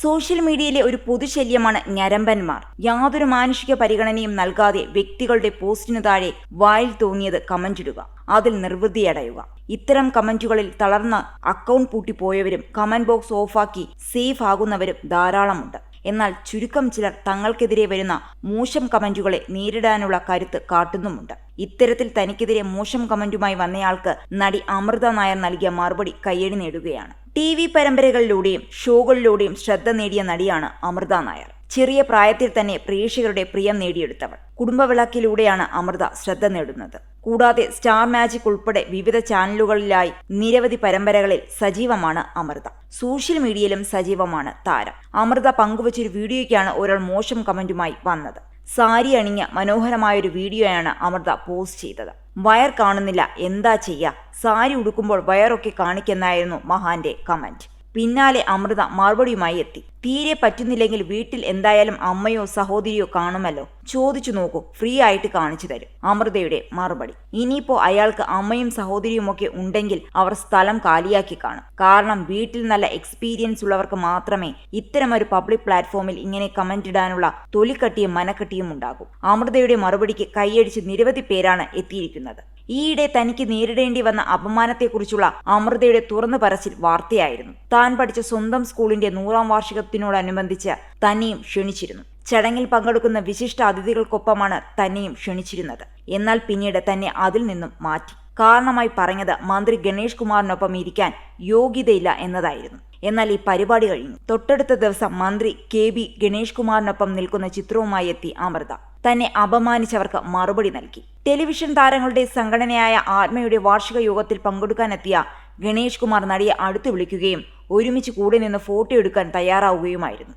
Social മീഡിയയിലെ ഒരു പൊതുശല്യമാണ് ഞരമ്പന്മാർ. യാതൊരു മാനുഷിക പരിഗണനയും നൽകാതെ വ്യക്തികളുടെ പോസ്റ്റിനു താഴെ വായിൽ തോന്നിയത് കമന്റിടുക അതിൽ നിർവൃതിയടയുക ഇത്തരം കമന്റുകളിൽ തളർന്ന അക്കൗണ്ട് പൂട്ടിപ്പോയവരും കമന്റ് ബോക്സ് ഓഫാക്കി സേഫ് ആകുന്നവരും ധാരാളമുണ്ട്. എന്നാൽ ചുരുക്കം ചിലർ തങ്ങൾക്കെതിരെ വരുന്ന മോശം കമന്റുകളെ നേരിടാനുള്ള കരുത്ത് കാട്ടുന്നുമുണ്ട്. ഇത്തരത്തിൽ തനിക്കെതിരെ മോശം കമന്റുമായി വന്നയാൾക്ക് നടി അമൃത നായർ നൽകിയ മറുപടി കയ്യടി നേടുകയാണ്. ടി വി പരമ്പരകളിലൂടെയും ഷോകളിലൂടെയും ശ്രദ്ധ നേടിയ നടിയാണ് അമൃത നായർ. ചെറിയ പ്രായത്തിൽ തന്നെ പ്രേക്ഷകരുടെ പ്രിയം നേടിയെടുത്തവൾ. കുടുംബവിളക്കിലൂടെയാണ് അമൃത ശ്രദ്ധ നേടുന്നത്. കൂടാതെ സ്റ്റാർ മാജിക് ഉൾപ്പെടെ വിവിധ ചാനലുകളിലായി നിരവധി പരമ്പരകളിൽ സജീവമാണ് അമൃത. സോഷ്യൽ മീഡിയയിലും സജീവമാണ് താരം. അമൃത പങ്കുവച്ചൊരു വീഡിയോയ്ക്കാണ് ഒരാൾ മോശം കമന്റുമായി വന്നത്. സാരി അണിഞ്ഞ മനോഹരമായൊരു വീഡിയോയാണ് അമൃത പോസ്റ്റ് ചെയ്തത്. വയർ കാണുന്നില്ല എന്താ ചെയ്യുക സാരി ഉടുക്കുമ്പോൾ വയറൊക്കെ കാണിക്കെന്നായിരുന്നു മഹാന്റെ കമന്റ്. പിന്നാലെ അമൃത മറുപടിയുമായി എത്തി. തീരെ പറ്റുന്നില്ലെങ്കിൽ വീട്ടിൽ എന്തായാലും അമ്മയോ സഹോദരിയോ കാണുമല്ലോ. ചോദിച്ചു നോക്കൂ ഫ്രീ ആയിട്ട് കാണിച്ചു തരും. അമൃതയുടെ മറുപടി. ഇനിയിപ്പോ അയാൾക്ക് അമ്മയും സഹോദരിയുമൊക്കെ ഉണ്ടെങ്കിൽ അവർ സ്ഥലം കാലിയാക്കി കാണും. കാരണം വീട്ടിൽ നല്ല എക്സ്പീരിയൻസ് ഉള്ളവർക്ക് മാത്രമേ ഇത്തരമൊരു പബ്ലിക് പ്ലാറ്റ്ഫോമിൽ ഇങ്ങനെ കമന്റ് ഇടാനുള്ള തൊലിക്കട്ടിയും മനക്കട്ടിയും ഉണ്ടാകും. അമൃതയുടെ മറുപടിക്ക് കൈയടിച്ച് നിരവധി പേരാണ് എത്തിയിരിക്കുന്നത്. ഈയിടെ തനിക്ക് നേരിടേണ്ടി വന്ന അപമാനത്തെക്കുറിച്ചുള്ള അമൃതയുടെ തുറന്നു പറച്ചിൽ വാർത്തയായിരുന്നു. താൻ പഠിച്ച സ്വന്തം സ്കൂളിന്റെ നൂറാം വാർഷികത്തിനോടനുബന്ധിച്ച് തന്നെയും ക്ഷണിച്ചിരുന്നു. ചടങ്ങിൽ പങ്കെടുക്കുന്ന വിശിഷ്ട അതിഥികൾക്കൊപ്പമാണ് തന്നെയും ക്ഷണിച്ചിരുന്നത്. എന്നാൽ പിന്നീട് തന്നെ അതിൽ നിന്നും മാറ്റി. കാരണമായി പറഞ്ഞത് മന്ത്രി ഗണേഷ് കുമാറിനൊപ്പം ഇരിക്കാൻ യോഗ്യതയില്ല എന്നതായിരുന്നു. എന്നാൽ ഈ പരിപാടി കഴിഞ്ഞു. തൊട്ടടുത്ത ദിവസം മന്ത്രി കെ ബി ഗണേഷ് കുമാറിനൊപ്പം നിൽക്കുന്ന ചിത്രവുമായി എത്തി അമൃത. തന്നെ അപമാനിച്ചവർക്ക് മറുപടി നൽകി. ടെലിവിഷൻ താരങ്ങളുടെ സംഘടനയായ ആത്മയുടെ വാർഷിക യോഗത്തിൽ പങ്കെടുക്കാനെത്തിയ ഗണേഷ് കുമാർ നടിയെ അടുത്തു വിളിക്കുകയും ഒരുമിച്ച് കൂടെ നിന്ന് ഫോട്ടോ എടുക്കാൻ തയ്യാറാവുകയുമായിരുന്നു.